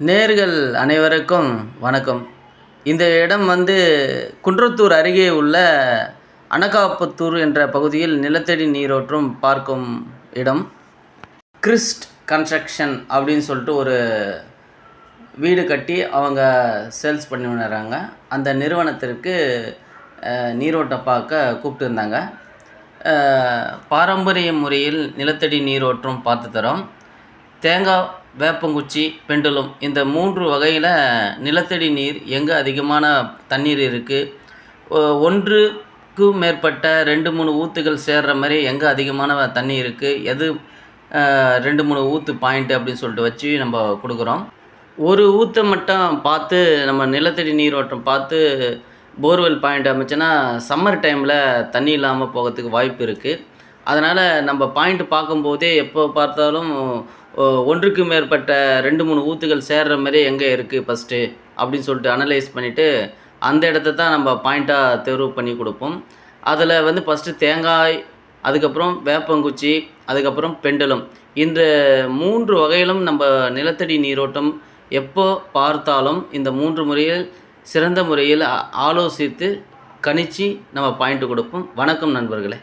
நேர்கள் அனைவருக்கும் வணக்கம். இந்த இடம் வந்து குன்றத்தூர் அருகே உள்ள அனகாப்பத்தூர் என்ற பகுதியில் நிலத்தடி நீரோற்றும் பார்க்கும் இடம். கிறிஸ்ட் கன்ஸ்ட்ரக்ஷன் அப்படின்னு சொல்லிட்டு ஒரு வீடு கட்டி அவங்க சேல்ஸ் பண்ணி வர்றாங்க அந்த நிறுவனத்திற்கு நீரோட்ட நீரோட்டம் பார்க்க கூப்பிட்டு இருந்தாங்க. பாரம்பரிய முறையில் நிலத்தடி நீரோட்டம் பார்த்து தரோம். தேங்காய் வேப்பங்குச்சி பெண்டுலம் இந்த மூன்று வகையில் நிலத்தடி நீர் எங்கே அதிகமான தண்ணீர் இருக்குது ஒன்றுக்கு மேற்பட்ட ரெண்டு மூணு ஊற்றுகள் சேர்கிற மாதிரி எங்கே அதிகமான தண்ணி இருக்குது எது ரெண்டு மூணு ஊற்று பாயிண்ட் அப்படின்னு சொல்லிட்டு வச்சு நம்ம கொடுக்குறோம். ஒரு ஊற்றை மட்டும் பார்த்து நம்ம நிலத்தடி நீரோட்டம் பார்த்து போர்வெல் பாயிண்ட் அமைச்சோன்னா சம்மர் டைமில் தண்ணி இல்லாமல் போகிறதுக்கு வாய்ப்பு இருக்குது அதனால் நம்ம பாயிண்ட் பார்க்கும்போதே எப்போ பார்த்தாலும் ஒன்றுக்கு மேற்பட்ட ரெண்டு மூணு ஊத்துகள் சேர்ற மாதிரி எங்கே இருக்குது ஃபஸ்ட்டு அப்படின்னு சொல்லிட்டு அனலைஸ் பண்ணிவிட்டு அந்த இடத்த தான் நம்ம பாயிண்ட்டாக தேர்வு பண்ணி கொடுப்போம். அதில் வந்து ஃபஸ்ட்டு தேங்காய் அதுக்கப்புறம் வேப்பங்குச்சி அதுக்கப்புறம் பெண்டலம். இந்த மூன்று வகையிலும் நம்ம நிலத்தடி நீரோட்டம் எப்போ பார்த்தாலும் இந்த மூன்று முறையில் சிறந்த முறையில் ஆலோசித்து கணிச்சு நம்ம பாயிண்ட் கொடுப்போம். வணக்கம் நண்பர்களே.